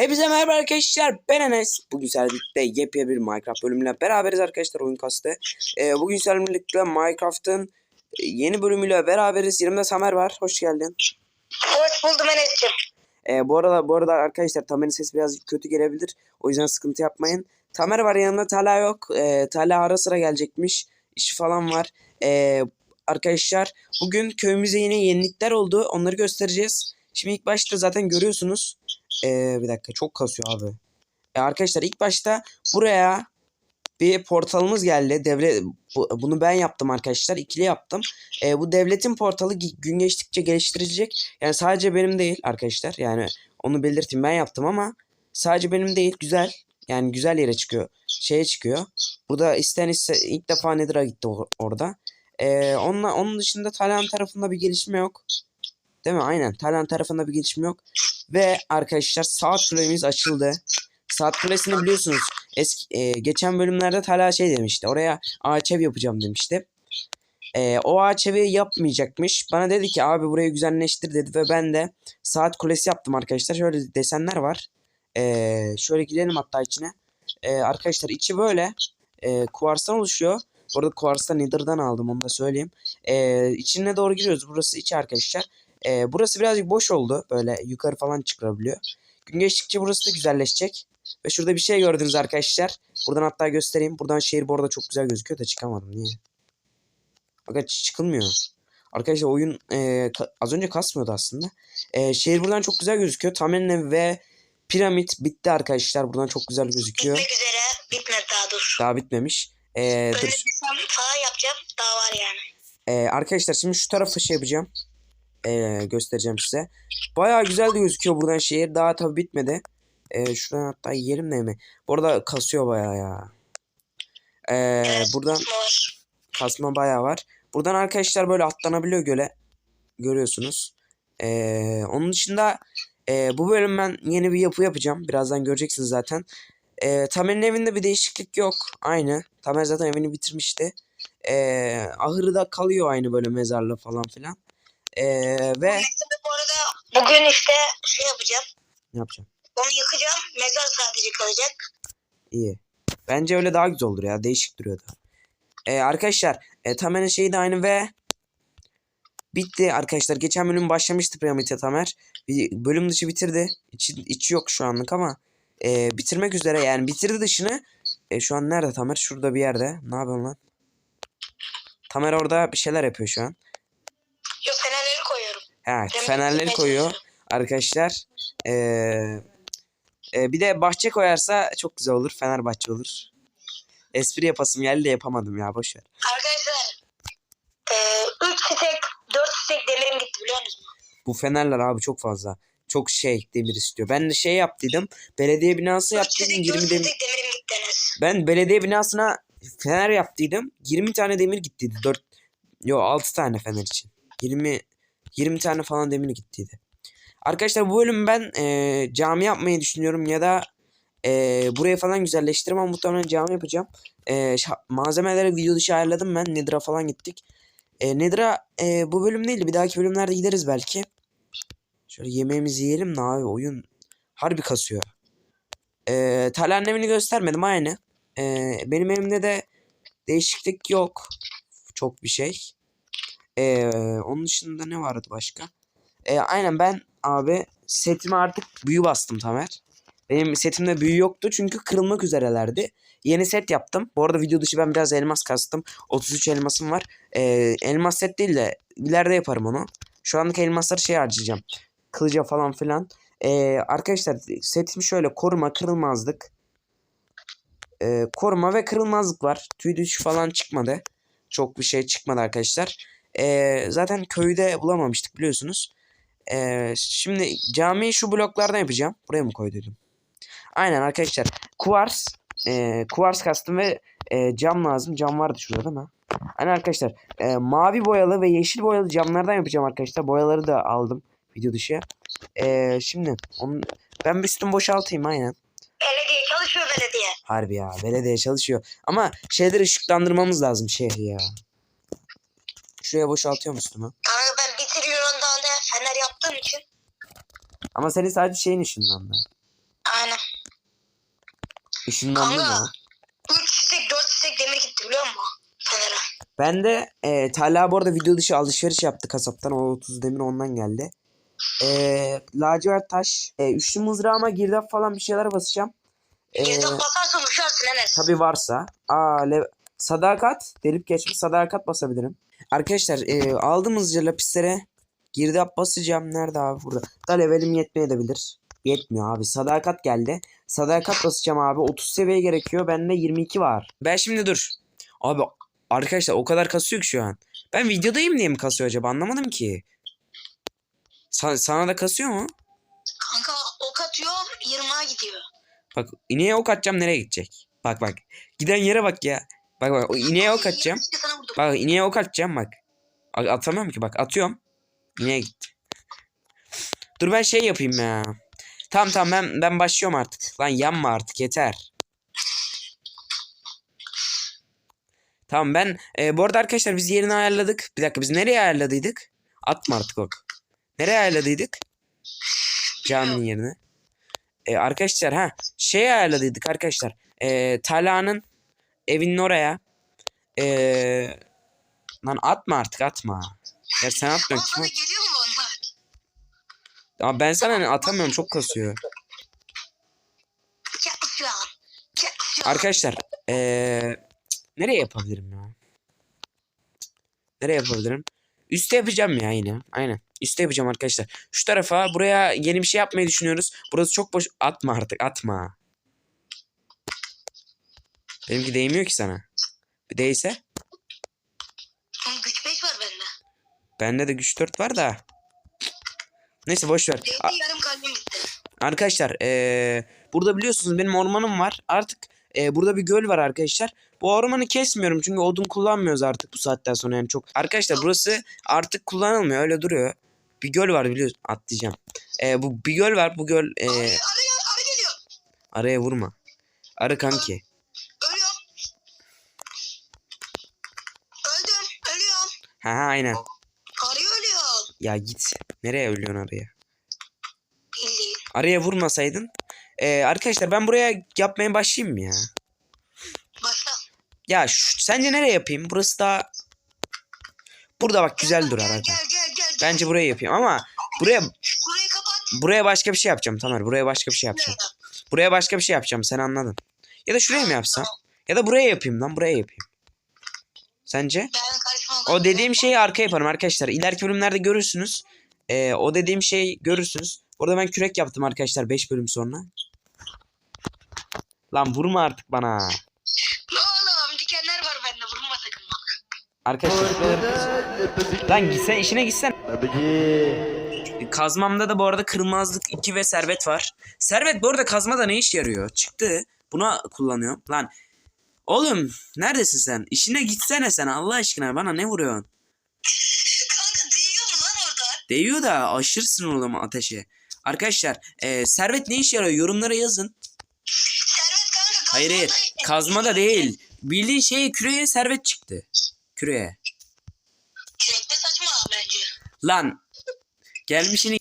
Hepinize merhaba arkadaşlar ben Enes. Bugün sizlerle birlikte yepyeni bir Minecraft bölümüyle beraberiz arkadaşlar oyun kastı. Ee, bugün sizlerle birlikte Minecraft'ın e, yeni bölümüyle beraberiz. Yanımda Samer var. Hoş geldin. Hoş buldum Enes'ciğim. Ee, bu arada bu arada arkadaşlar Tamer'in sesi biraz kötü gelebilir. O yüzden sıkıntı yapmayın. Tamer var yanımda Talha yok. Ee, Talha ara sıra gelecekmiş. İşi falan var. Ee, arkadaşlar bugün köyümüze yine yenilikler oldu. Onları göstereceğiz. Şimdi ilk başta zaten görüyorsunuz. Ee, bir dakika çok kasıyor abi. Ee, arkadaşlar ilk başta buraya bir portalımız geldi. Devlet bu- bunu ben yaptım arkadaşlar. İkili yaptım. Ee, bu devletin portalı gün geçtikçe geliştirilecek. Yani sadece benim değil arkadaşlar. Yani onu belirteyim ben yaptım ama sadece benim değil güzel. Yani güzel yere çıkıyor. Şeye çıkıyor. Burada isten iste ilk defa Nether'a gitti or- orada. Ee, onunla, onun dışında Talhan tarafında bir gelişme yok. Değil mi? Aynen. Talhan tarafında bir gelişme yok. Ve arkadaşlar saat kulemiz açıldı. Saat kulesini biliyorsunuz. Eski, e, geçen bölümlerde Talha şey demişti. Oraya ağaç ev yapacağım demişti. E, o ağaç evi yapmayacakmış. Bana dedi ki abi burayı güzelleştir dedi. Ve ben de saat kulesi yaptım arkadaşlar. Şöyle desenler var. E, şöyle gidelim hatta içine. E, arkadaşlar içi böyle. E, kuvarstan oluşuyor. Bu arada Nether'dan aldım onu da söyleyeyim. E, içine doğru giriyoruz. Burası içi arkadaşlar. E, burası birazcık boş oldu. Böyle yukarı falan çıkabiliyor. Gün geçtikçe burası da güzelleşecek. Ve şurada bir şey gördünüz arkadaşlar. Buradan hatta göstereyim. Buradan şehir bu arada çok güzel gözüküyor da çıkamadım. Niye? Fakat çıkılmıyor. Arkadaşlar oyun e, az önce kasmıyordu aslında. E, şehir buradan çok güzel gözüküyor. Tamenle ve piramit bitti arkadaşlar. Buradan çok güzel gözüküyor. Bitmek üzere. Bitmedi daha dur. Daha bitmemiş. E, Öyle dur. desem falan yapacağım. Daha var yani. Ee, arkadaşlar şimdi şu tarafı şey yapacağım. Ee, göstereceğim size. Bayağı güzel de gözüküyor buradan şehir. Daha tabi bitmedi. Ee, şuradan hatta yiyelim de mi? Bu arada kasıyor bayağı ya. Evet, buradan kasma bayağı var. Buradan arkadaşlar böyle atlanabiliyor göle. Görüyorsunuz. Ee, onun dışında e, bu bölüm ben yeni bir yapı yapacağım. Birazdan göreceksiniz zaten. Ee, Tamer'in evinde bir değişiklik yok. Aynı. Tamer zaten evini bitirmişti. Ee, ahırı da kalıyor aynı böyle mezarla falan filan. Ee, ve Mesela bu arada bugün işte şey yapacağım. ne yapacağım? Onu yıkacağım. Mezar sadece kalacak. İyi. Bence öyle daha güzel olur ya. Değişik duruyordu. Ee, arkadaşlar e, Tamer'in şeyi de aynı ve bitti arkadaşlar. Geçen bölüm başlamıştı Piramite Tamer. Bir bölüm dışı bitirdi. İçi, içi yok şu anlık ama e, bitirmek üzere yani bitirdi dışını. E, şu an nerede Tamer? Şurada bir yerde. Ne yapıyorsun lan? Tamer orada bir şeyler yapıyor şu an. Yok fenerleri koyuyor arkadaşlar. Ee, e, bir de bahçe koyarsa çok güzel olur. Fenerbahçe olur. Espri yapasım geldi de yapamadım ya boş ver. Arkadaşlar. Eee 3 stek 4 stek demirim gitti biliyor musunuz? Bu fenerler abi çok fazla. Çok şey demir istiyor. Ben de şey yaptıydım. Belediye binası 3 yaptıydım stek 20 4 demir. demirim gitti. Ben belediye binasına fener yaptıydım. 20 tane demir gittiydi. 4 Yo 6 tane fener için. 20 20 tane falan demir gittiydi. Arkadaşlar bu bölüm ben e, cami yapmayı düşünüyorum ya da e, burayı falan güzelleştirmem ama muhtemelen cami yapacağım. E, malzemeleri video dışı ayarladım ben. Nether'a falan gittik. E, Nether'a e, bu bölüm değil de bir dahaki bölümlerde gideriz belki. Şöyle yemeğimizi yiyelim de abi oyun harbi kasıyor. E, Talha'nın evini göstermedim aynı. E, benim evimde de değişiklik yok. Çok bir şey. E, onun dışında ne vardı başka? E, aynen ben abi setime artık büyü bastım Tamer. Benim setimde büyü yoktu çünkü kırılmak üzerelerdi. Yeni set yaptım. Bu arada video dışı ben biraz elmas kastım. 33 elmasım var. E, elmas set değil de ileride yaparım onu. Şu anlık elmasları şey harcayacağım. Kılıca falan filan. E, arkadaşlar setim şöyle koruma kırılmazlık. E, koruma ve kırılmazlık var. Tüy düşü falan çıkmadı. Çok bir şey çıkmadı arkadaşlar. E, zaten köyde bulamamıştık biliyorsunuz. Ee, şimdi camiyi şu bloklardan yapacağım. Buraya mı koydum? Aynen arkadaşlar. Kuvars. E, kuvars kastım ve e, cam lazım. Cam vardı şurada değil mi? Aynen arkadaşlar. e, mavi boyalı ve yeşil boyalı camlardan yapacağım arkadaşlar. Boyaları da aldım video dışı. E, şimdi onun, ben bir üstümü boşaltayım aynen. Belediye çalışıyor belediye. Harbi ya. Belediye çalışıyor. Ama şeyleri ışıklandırmamız lazım şehri ya. Şuraya boşaltıyorum üstümü. Kanka ben bitiriyorum daha ne fener yaptığım için. Ama senin sadece şeyin ışığından da. Aynen. Işınlandı Kanka. mı? 3 stek 4 stek demir gitti biliyor musun? Fener'e. Ben de e, Talha bu arada video dışı alışveriş yaptı kasaptan. O 30 demir ondan geldi. E, lacivert taş. E, üçlü mızrağıma girdap falan bir şeyler basacağım. E, Girdap basarsan uçarsın Enes. tabi varsa. Aa, le- sadakat. Delip geçmiş sadakat basabilirim. Arkadaşlar e, aldım hızlıca lapislere. Girdap basacağım. Nerede abi? Burada. Da levelim yetmeyebilir. Yetmiyor abi. Sadakat geldi. Sadakat basacağım abi. 30 seviye gerekiyor. Bende 22 var. Ben şimdi dur. Abi arkadaşlar o kadar kasıyor ki şu an. Ben videodayım diye mi kasıyor acaba? Anlamadım ki. Sa- sana da kasıyor mu? Kanka ok atıyor 20'a gidiyor. Bak ineğe ok atacağım nereye gidecek? Bak bak. Giden yere bak ya. Bak bak o ineğe ok atacağım. Bak ineğe ok atacağım bak. Atamıyorum ki bak atıyorum. İneğe gitti. Dur ben şey yapayım ya. Tamam tamam ben, ben başlıyorum artık. Lan yanma artık yeter. Tamam ben e, bu arada arkadaşlar biz yerini ayarladık. Bir dakika biz nereye ayarladıydık? Atma artık ok. Nereye ayarladıydık? Caminin yerine. E, arkadaşlar ha şey ayarladıydık arkadaşlar. E, Talha'nın evinin oraya. E, lan atma artık atma. Ya sen Ama atmıyorsun kim sana at- geliyor mu onlar? Ama ben sana hani atamıyorum çok kasıyor. Arkadaşlar eee nereye yapabilirim ya? Nereye yapabilirim? Üste yapacağım ya yine. Aynen. Üste yapacağım arkadaşlar. Şu tarafa buraya yeni bir şey yapmayı düşünüyoruz. Burası çok boş. Atma artık atma. Benimki değmiyor ki sana. Bir değse. Oğlum güç 5 var bende. Bende de güç 4 var da. Neyse boş ver. Değdi yarım kalbim gitti. Arkadaşlar eee, burada biliyorsunuz benim ormanım var. Artık eee, burada bir göl var arkadaşlar. Bu ormanı kesmiyorum çünkü odun kullanmıyoruz artık bu saatten sonra yani çok. Arkadaşlar burası artık kullanılmıyor öyle duruyor. Bir göl var biliyorsun atlayacağım. Eee, bu bir göl var bu göl eee, Arı, arı, arı geliyor. araya vurma. Arı kanki. Ha ha aynen. Arı ölüyor. Ya git. Nereye ölüyorsun araya? Bildiğin. Araya vurmasaydın. Eee, arkadaşlar ben buraya yapmaya başlayayım mı ya? Başla. Ya şu, sence nereye yapayım? Burası daha... Burada bak güzel Gel, durar gel, aga. Gel gel gel. Bence buraya yapayım ama buraya Burayı kapat. buraya başka bir şey yapacağım Tamer. Buraya başka bir şey yapacağım. Buraya başka bir şey yapacağım sen anladın. Ya da şuraya mı yapsam? Ya da buraya yapayım lan buraya yapayım. Sence? Ben. O dediğim şeyi arka yaparım arkadaşlar. İleriki bölümlerde görürsünüz. Ee, o dediğim şeyi görürsünüz. Orada ben kürek yaptım arkadaşlar 5 bölüm sonra. Lan vurma artık bana. Oğlum dikenler var bende. Vurma sakın bak. Arkadaşlar Lan gitsen işine gitsen. Kazmamda da bu arada kırmızılık 2 ve servet var. Servet bu arada kazmada ne iş yarıyor? Çıktı. Buna kullanıyorum. Lan oğlum neredesin sen? İşine gitsene sen Allah aşkına bana ne vuruyorsun? Kanka değiyor mu lan orada? Değiyor da aşırı sinir oluyorum ateşe. Arkadaşlar e, servet ne iş yarıyor? Yorumlara yazın. Servet kanka. Hayır hayır kazmada değil. Bildiğin şey küreye servet çıktı. Küreye. Kürekte saçma bence. Lan gelmişini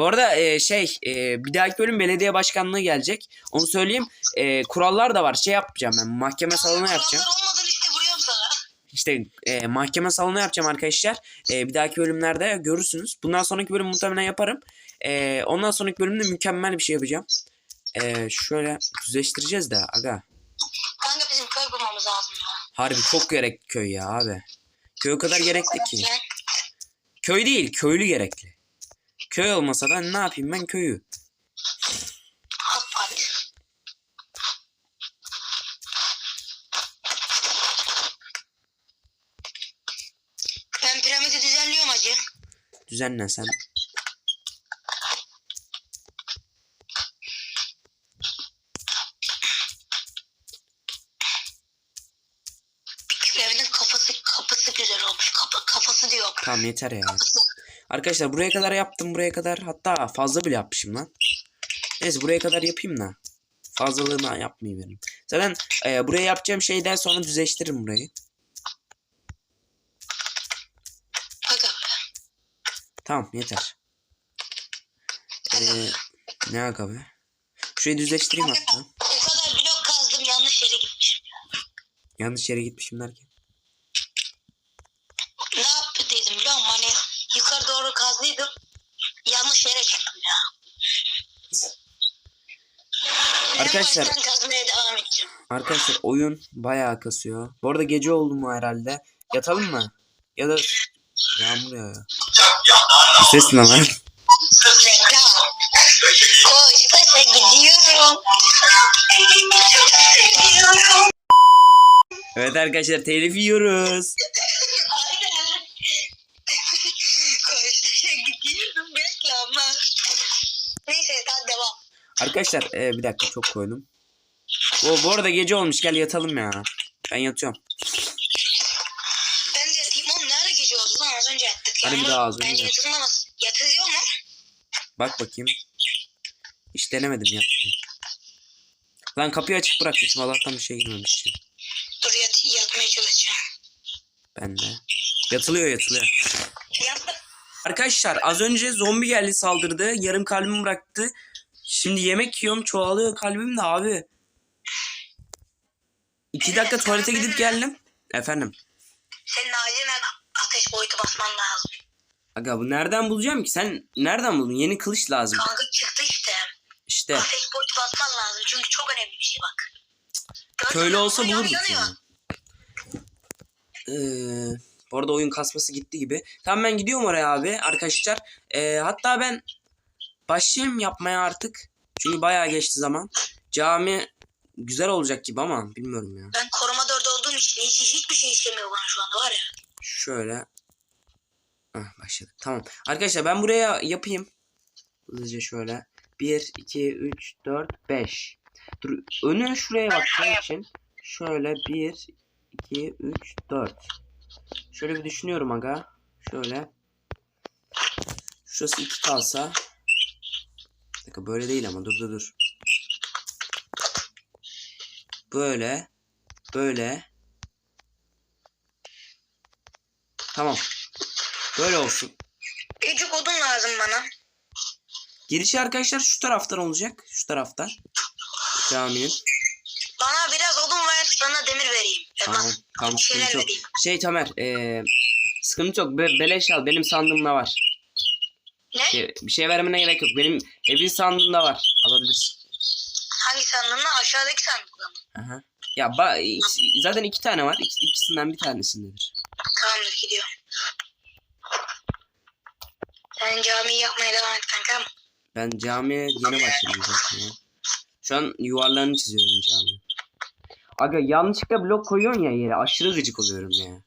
bu arada e, şey e, bir dahaki bölüm belediye başkanlığı gelecek. Onu söyleyeyim. E, kurallar da var. Şey yapacağım ben. Mahkeme salonu yapacağım. Olmadan işte vuruyorum sana. İşte e, mahkeme salonu yapacağım arkadaşlar. E, bir dahaki bölümlerde görürsünüz. Bundan sonraki bölüm muhtemelen yaparım. E, ondan sonraki bölümde mükemmel bir şey yapacağım. E, şöyle düzleştireceğiz de aga. Kanka bizim köy bulmamız lazım ya. Harbi çok gerekli köy ya abi. Köy o kadar gerekli ki. Köy değil köylü gerekli. Köy olmasa da ne yapayım ben köyü. Ben piramidi düzenliyorum hacı. Düzenle sen. Piramidin kafası kapısı güzel olmuş. Kapı, kafası diyor. Tamam yeter ya. Kafası. Arkadaşlar buraya kadar yaptım buraya kadar. Hatta fazla bile yapmışım lan. Neyse buraya kadar yapayım da. Fazlalığını yapmayayım benim. Zaten e, buraya yapacağım şeyden sonra düzleştiririm burayı. Tamam yeter. Ee, ne aga be? Şurayı düzleştireyim hatta. O kadar blok kazdım yanlış yere gitmişim. Yanlış yere gitmişim derken. Ne yaptıydım biliyor musun? Hani yukarı doğru kazdıydım. Yanlış yere çıktım ya. Arkadaşlar- En kazmaya devam edeceğim. Arkadaşlar oyun bayağı kasıyor. Bu arada gece oldu mu herhalde? Yatalım mı? Ya da yağmur. Bu ses ne lan? Koş. Gidiyorum. Evet arkadaşlar telif yiyoruz. Aynen. Koş taşa gidiyorum reklamlar. Neyse hadi devam. Arkadaşlar e, bir dakika çok koydum. Bu, bu arada gece olmuş gel yatalım ya. Ben yatıyorum. Ben de yatayım oğlum ne ara gece oldu lan az önce yattık. Hadi bir daha az önce Bence yat. yatılmaz. Yatılıyor mu? Bak bakayım. Hiç denemedim yatmayı. Lan kapıyı açık bırakmışım Allah'tan bir şey girmemiş için. Dur yat, yatmaya çalışacağım. Ben de. Yatılıyor yatılıyor. Yattım. Arkadaşlar az önce zombi geldi saldırdı. Yarım kalbimi bıraktı. Şimdi yemek yiyorum çoğalıyor kalbim de abi. İki dakika tuvalete gidip geldim. Efendim. Senin acilen ateş boyutu basman lazım. Aga bu nereden bulacağım ki? Sen nereden buldun? Yeni kılıç lazım. Kanka çıktı işte. İşte Ateş boyutu basman lazım çünkü çok önemli bir şey bak. Gördün köylü mü? olsa Yan- bulurduk yanıyor. yani. Ee, bu arada oyun kasması gitti gibi. Tamam ben gidiyorum oraya abi arkadaşlar. Ee, hatta ben başlayayım yapmaya artık. Çünkü bayağı geçti zaman. Cami güzel olacak gibi ama bilmiyorum ya. Ben koruma dörde olduğum için hiç, hiçbir şey işlemiyor bana şu anda var ya. Şöyle. Hah, başladık. Tamam. Arkadaşlar ben buraya yapayım. Hızlıca şöyle. 1, 2, 3, 4, 5. Dur önü şuraya bakacağım için. Şöyle 1, 2, 3, 4. Şöyle bir düşünüyorum aga. Şöyle. Şurası 2 kalsa. Dakika böyle değil ama dur dur dur. Böyle. Böyle. Tamam. Böyle olsun. Küçük odun lazım bana. Girişi arkadaşlar şu taraftan olacak. Şu taraftan. Caminin. Bana biraz odun ver sana demir vereyim. Tamam. Elmas. Tamam Bir şeyler vereyim. Şey Tamer. Eee sıkıntı yok. Be- beleş al. Benim sandığımda var. Ne? Şey- bir şey vermene gerek yok. Benim evin sandığında var. Alabilirsin. Hangi sandığında? Aşağıdaki sandıkta mı? Aha. Ya ba- zaten iki tane var. İk- ikisinden bir tanesindedir. Tamamdır gidiyorum. Sen camiyi yapmaya devam et kankam. Ben camiye yeni başladım zaten ya. Şu an yuvarlarını çiziyorum cami. Aga yanlışlıkla blok koyuyorsun ya yere. Aşırı gıcık oluyorum ya.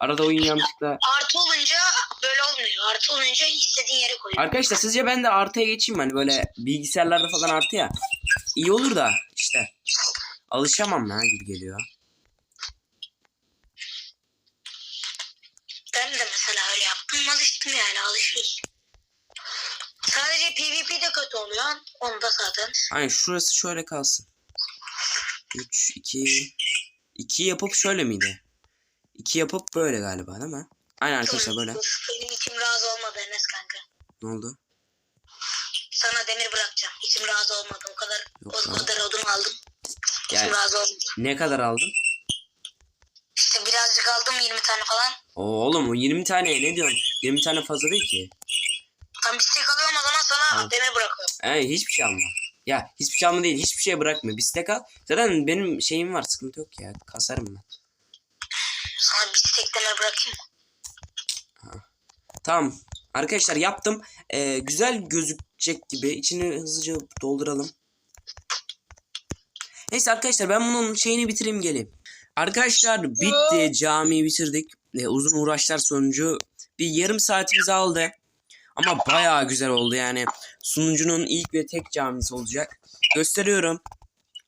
Arada oyun yanlışlıkla... Artı olunca böyle olmuyor. Artı olunca istediğin yere koyuyorsun. Arkadaşlar sizce ben de artıya geçeyim? Hani böyle bilgisayarlarda falan artı ya. İyi olur da işte. Alışamam ya gibi geliyor. Ben de mesela öyle yaptım. Alıştım yani alışıyorsun. Sadece PvP de kötü oluyor. Onu da zaten. Aynen şurası şöyle kalsın. 3, 2... 2 yapıp şöyle miydi? 2 yapıp böyle galiba değil mi? Aynen arkadaşlar böyle. Benim içim razı olmadı Enes kanka. Ne oldu? Sana demir bırakacağım. İçim razı olmadı. O kadar Yok o lan. kadar odun aldım. İçim Yani razı olmadı. ne kadar aldın? İşte birazcık aldım 20 tane falan. Oo, oğlum o 20 tane ne diyorsun? 20 tane fazla değil ki. Tam bir tek alıyorum o zaman sana Tamam. demir bırakıyorum. He hiçbir şey alma. Ya hiçbir şey alma değil. Hiçbir şey bırakma. Bistek al. Zaten benim şeyim var. Sıkıntı yok ya. Kasarım ben. Sana bir tek demir bırakayım mı? Tamam. Arkadaşlar yaptım. Ee, güzel gözükecek gibi. İçini hızlıca dolduralım. Neyse arkadaşlar ben bunun şeyini bitireyim geleyim. Arkadaşlar bitti. Camiyi bitirdik. Ee, uzun uğraşlar sonucu bir yarım saatimizi aldı. Ama bayağı güzel oldu yani. Sunucunun ilk ve tek camisi olacak. Gösteriyorum.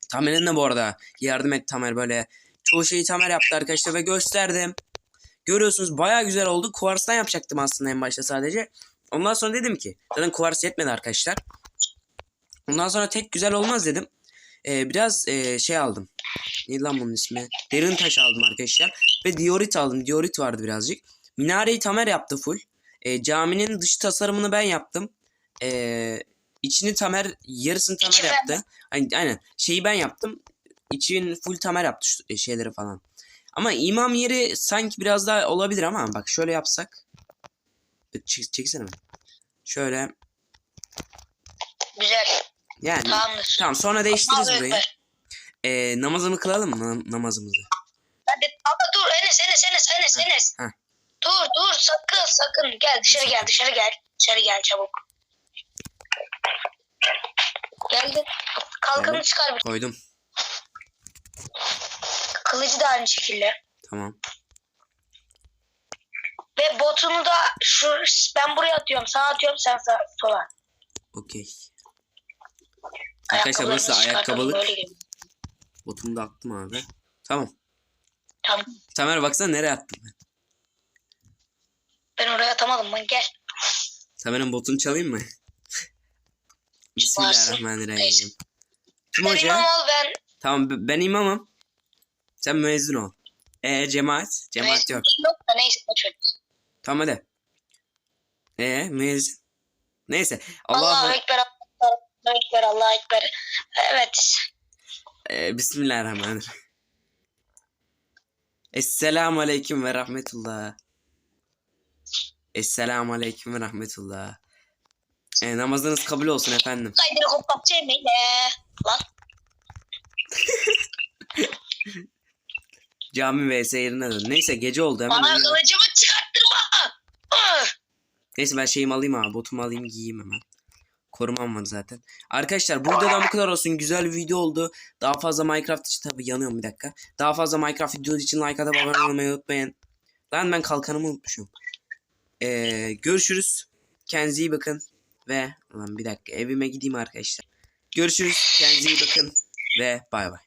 Tamer'in de bu arada yardım et Tamer böyle. Çoğu şeyi Tamer yaptı arkadaşlar ve gösterdim. Görüyorsunuz bayağı güzel oldu. Kuvarstan yapacaktım aslında en başta sadece. Ondan sonra dedim ki zaten kuvars yetmedi arkadaşlar. Ondan sonra tek güzel olmaz dedim. Ee, biraz ee, şey aldım. Neydi lan bunun ismi? Derin taş aldım arkadaşlar. Ve diorit aldım. Diorit vardı birazcık. Minareyi Tamer yaptı full. Ee, caminin dış tasarımını ben yaptım. Ee, İçini Tamer yarısını Tamer İçi ben- yaptı. Aynen, aynen. Şeyi ben yaptım. İçini full Tamer yaptı şu e, şeyleri falan. Ama imam yeri sanki biraz daha olabilir ama bak şöyle yapsak. Çek, çeksene mi? Şöyle. Güzel. Yani Tamamdır. tamam sonra değiştiririz Allahu burayı. Ekber. Ee, namazını kılalım mı nam- namazımızı? Hadi ama dur Enes Enes Enes Enes Enes. heh. Dur dur sakın sakın gel dışarı gel dışarı gel. Dışarı gel çabuk. Geldin. Kalkanı Geldim. çıkar bir. Koydum. Kılıcı da aynı şekilde. Tamam. Ve botunu da şu ben buraya atıyorum. Sağa atıyorum sen sağ, sola. Okey. Arkadaşlar burası ayakkabılık. Botumu da attım abi. Tamam. Tamam. Tamer baksana nereye attım ben. Ben oraya atamadım lan gel. Tamer'in botunu çalayım mı? Bismillahirrahmanirrahim. Kim hoca? imam ol ben. Tamam ben imamım. Sen müezzin ol. Ee cemaat? Cemaat yok. Yok da neyse. Tamam hadi. Ee müezzin. Neyse. Allahu Allahu Ekber Allahu Ekber Allahu Ekber. Evet. Ee, Bismillahirrahmanirrahim. Esselamu aleyküm ve rahmetullah. Esselamu aleyküm ve rahmetullah. Ee, namazınız kabul olsun efendim. Kaydını kopap çemeyle. Lan. Cami vs yerine dön. Neyse gece oldu hemen. Bana uyuyalım. kılıcımı çıkarttırma. Ah! Neyse ben şeyimi alayım abi. Botumu alayım giyeyim hemen. Korumam var zaten. Arkadaşlar bu videodan bu kadar olsun. Güzel bir video oldu. Daha fazla Minecraft için tabi yanıyorum bir dakika. Daha fazla Minecraft videosu için like atıp abone olmayı unutmayın. Lan ben kalkanımı unutmuşum. Ee, görüşürüz. Kendinize iyi bakın. Ve lan bir dakika evime gideyim arkadaşlar. Görüşürüz. Kendinize iyi bakın. Ve bay bay.